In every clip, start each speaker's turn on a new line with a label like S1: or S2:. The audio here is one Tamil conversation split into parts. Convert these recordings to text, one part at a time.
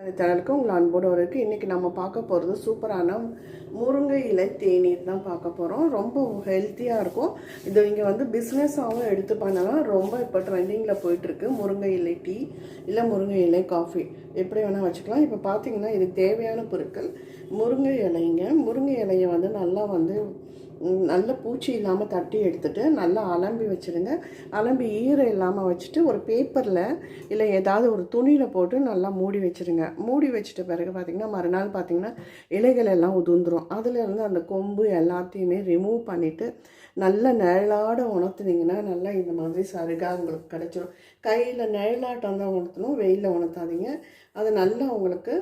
S1: அந்த சேனலுக்கு உங்களை அன்போடு வரக்கு. இன்றைக்கி நம்ம பார்க்க போகிறது சூப்பரான முருங்கை இலை தேநீர் தான் பார்க்க போகிறோம் ரொம்ப ஹெல்த்தியாக இருக்கும். இது இங்கே வந்து பிஸ்னஸாகவும் எடுத்து பண்ணலாம். ரொம்ப இப்போ ட்ரெண்டிங்கில் போயிட்டுருக்கு. முருங்கை இலை டீ இல்லை முருங்கை இலை காஃபி எப்படி வேணால் வச்சுக்கலாம். இப்போ பார்த்தீங்கன்னா இது தேவையான பொருட்கள் முருங்கை இலைங்க. முருங்கை இலையை வந்து நல்லா வந்து நல்ல பூச்சி இல்லாமல் தட்டி எடுத்துகிட்டு நல்லா அலம்பி வச்சுருங்க. அலம்பி ஈரம் இல்லாமல் வச்சுட்டு ஒரு பேப்பரில் இல்லை ஏதாவது ஒரு துணியில் போட்டு நல்லா மூடி வச்சுருங்க. மூடி வச்சுட்ட பிறகு பார்த்திங்கன்னா மறுநாள் பார்த்திங்கன்னா இலைகள் எல்லாம் உதுந்துரும் அதுலேருந்து அந்த கொம்பு எல்லாத்தையுமே ரிமூவ் பண்ணிவிட்டு நல்ல நிழலாட உணர்த்துனீங்கன்னா நல்லா இந்த மாதிரி சருகாக உங்களுக்கு கிடச்சிரும். கையில் நிழலாட்டம் தான் உணர்த்தணும் வெயிலில் உணர்த்தாதீங்க. அது நல்லா உங்களுக்கு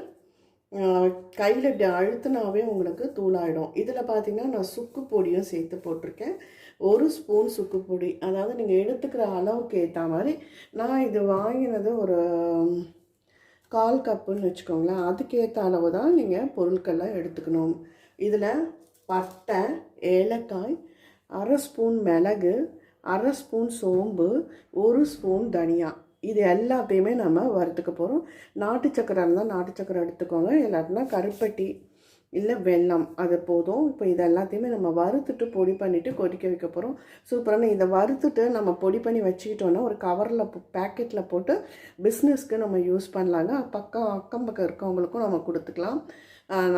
S1: கையில் இப்படி அழுத்தினாவே உங்களுக்கு தூளாயிடும். இதில் பார்த்தீங்கன்னா நான் சுக்கு பொடியும் சேர்த்து போட்டிருக்கேன். ஒரு ஸ்பூன் சுக்கு பொடி. அதாவது நீங்கள் எடுத்துக்கிற அளவுக்கு ஏற்ற மாதிரி நான் இது வாங்கினது ஒரு கால் கப்புன்னு வச்சுக்கோங்களேன். அதுக்கேற்ற அளவு தான் நீங்கள் பொருட்கள்லாம் எடுத்துக்கணும். இதில் பட்டை ஏலக்காய் அரை ஸ்பூன் மிளகு அரை ஸ்பூன் சோம்பு ஒரு ஸ்பூன் தனியா. இது எல்லாத்தையுமே நம்ம வறுத்துக்க போகிறோம் நாட்டு சக்கரை இருந்தால் நாட்டு சக்கரை எடுத்துக்கோங்க. இல்லாட்டினா கருப்பட்டி இல்லை வெல்லம் அது போதும். இப்போ இது எல்லாத்தையுமே நம்ம வறுத்துட்டு பொடி பண்ணிவிட்டு கொதிக்க வைக்க போகிறோம் சூப்பரான இதை வறுத்துட்டு நம்ம பொடி பண்ணி வச்சுக்கிட்டோன்னா ஒரு கவரில் பேக்கெட்டில் போட்டு பிஸ்னஸ்க்கு நம்ம யூஸ் பண்ணலாங்க. பக்கம் அக்கம் பக்கம் இருக்கவங்களுக்கும் நம்ம கொடுத்துக்கலாம்.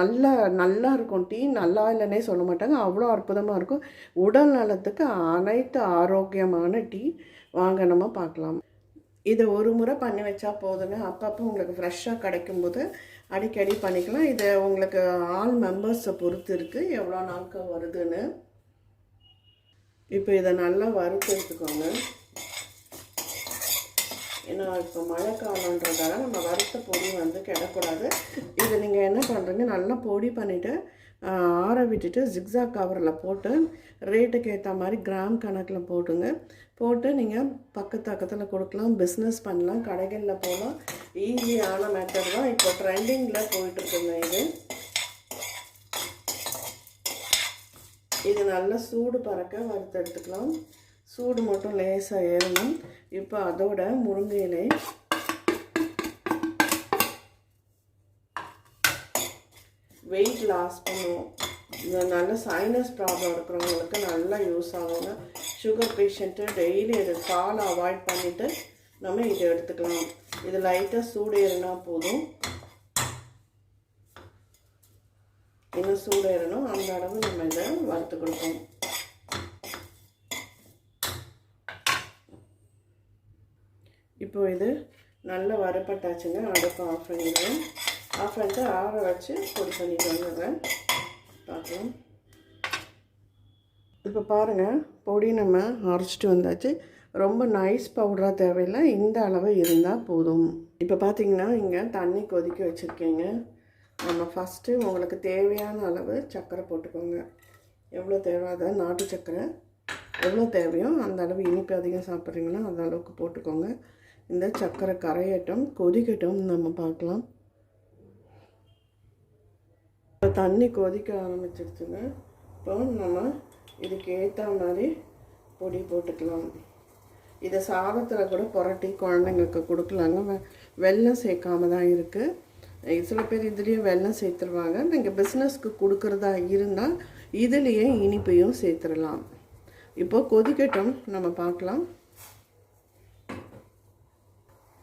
S1: நல்லா நல்லா இருக்கும். டீ நல்லா இல்லைன்னே சொல்ல மாட்டாங்க. அவ்வளோ அற்புதமாக இருக்கும். உடல் நலத்துக்கு அனைத்து ஆரோக்கியமான டீ வாங்க நம்ம பார்க்கலாம். இதை ஒரு முறை பண்ணி வச்சா போதுங்க அப்பப்போ உங்களுக்கு ஃப்ரெஷ்ஷாக கிடைக்கும்போது அடிக்கடி பண்ணிக்கலாம். இது உங்களுக்கு ஆல் மெம்பர்ஸை பொறுத்து இருக்குது எவ்வளோ நாட்கள் வருதுன்னு. இப்போ இதை நல்லா வறுத்து எடுத்துக்கோங்க. ஏன்னா இப்போ மழை காலன்றதால நம்ம வறுத்த பொடி வந்து கிடக்கூடாது. இது நீங்கள் என்ன பண்ணுறீங்க நல்லா பொடி பண்ணிவிட்டு ஆற விட்டுட்டு ஜிக்ஸாக் கவரில் போட்டு ரேட்டுக்கு ஏற்ற மாதிரி கிராம் கணக்கில் போட்டுங்க. போட்டு நீங்கள் பக்கத்து பக்கத்தில் கொடுக்கலாம் பிஸ்னஸ் பண்ணலாம் கடைகளில் போகலாம் ஈஸியான மெத்தட் தான் இப்போ ட்ரெண்டிங்கில் போயிட்டுருக்குங்க இது. இது நல்லா சூடு பறக்க வறுத்து எடுத்துக்கலாம் சூடு மட்டும் லேசாக ஏறணும். இப்போ அதோட முருங்கை இலை வெயிட் லாஸ் பண்ணுவோம். இந்த நல்ல சைனஸ் ப்ராப்ளம் இருக்கிறவங்களுக்கு நல்லா யூஸ் ஆகுங்க. சுகர் பேஷண்ட்டு டெய்லி இது பால் அவாய்ட் பண்ணிவிட்டு நம்ம இதை எடுத்துக்கலாம். இது லைட்டாக சூடு ஏறினா போதும். இன்னும் சூடு ஏறணும். அந்த அளவு நம்ம இதை வறுத்து கொடுப்போம். இப்போ இது நல்லா வறுப்பட்டாச்சுங்க அடுப்பு ஆஃப் பண்ணிடுவேன் ஆஃப் பண்ணிட்டு ஆற வச்சு பொடி பண்ணிட்டு வந்துடுறேன் பார்க்கலாம். இப்போ பாருங்கள் பொடி நம்ம அரைச்சிட்டு வந்தாச்சு. ரொம்ப நைஸ் பவுடராக தேவையில்லை. இந்த அளவு இருந்தால் போதும். இப்போ பார்த்தீங்கன்னா இங்கே தண்ணி கொதிக்க வச்சுருக்கீங்க. நம்ம ஃபஸ்ட்டு உங்களுக்கு தேவையான அளவு சர்க்கரை போட்டுக்கோங்க. எவ்வளோ தேவை அதை நாட்டு சர்க்கரை. எவ்வளோ தேவையோ அந்த அளவு இனிப்பு அதிகம் சாப்பிட்றீங்கன்னா அந்த அளவுக்கு போட்டுக்கோங்க. இந்த சர்க்கரை கரையட்டும் கொதிக்கட்டும் நம்ம பார்க்கலாம். இப்போ தண்ணி கொதிக்க ஆரம்பிச்சிருச்சுங்க. இப்போ நம்ம இதுக்கு ஏற்ற மாதிரி பொடி போட்டுக்கலாம். இதை சாதத்தில் கூட புரட்டி குழந்தைங்களுக்கு கொடுக்கலாங்க. வெ- வெல்லம் சேர்க்காம தான் இருக்குது சில பேர் இதுலேயும் வெள்ளம் சேர்த்துருவாங்க. நீங்கள் பிஸ்னஸ்க்கு கொடுக்குறதா இருந்தால் இதுலேயே இனிப்பையும் சேர்த்துடலாம் இப்போ கொதிக்கட்டும் நம்ம பார்க்கலாம்.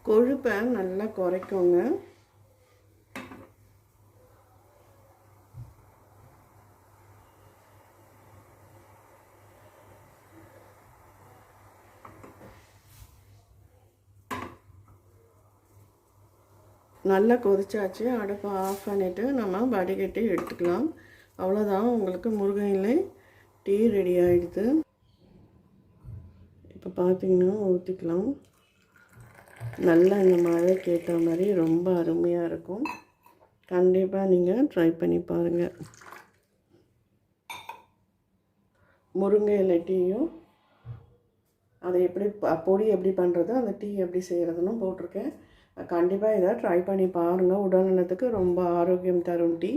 S1: கொழுப்பை நல்லா குறைக்குங்க. நல்லா கொதிச்சாச்சு. அடுப்பை ஆஃப் பண்ணிவிட்டு நம்ம வடிகட்டி எடுத்துக்கலாம். அவ்வளோதான் உங்களுக்கு முருகையிலே டீ ரெடி ஆகிடுது இப்போ பார்த்தீங்கன்னா ஊற்றிக்கலாம் நல்லா இந்த மழை கேட்ட மாதிரி ரொம்ப அருமையாக இருக்கும். கண்டிப்பாக நீங்கள் ட்ரை பண்ணி பாருங்கள் முருங்கை இலை டீயும் அதை எப்படி பொடி எப்படி பண்ணுறது அந்த டீ எப்படி செய்கிறதுன்னு போட்டிருக்கேன். கண்டிப்பாக இதை ட்ரை பண்ணி பாருங்கள் உடல்நலத்துக்கு ரொம்ப ஆரோக்கியம் தரும் டீ.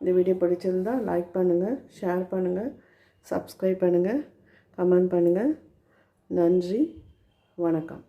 S1: இந்த வீடியோ பிடிச்சிருந்தா லைக் பண்ணுங்கள் ஷேர் பண்ணுங்கள் சப்ஸ்கிரைப் பண்ணுங்கள் கமெண்ட் பண்ணுங்கள் நன்றி வணக்கம்.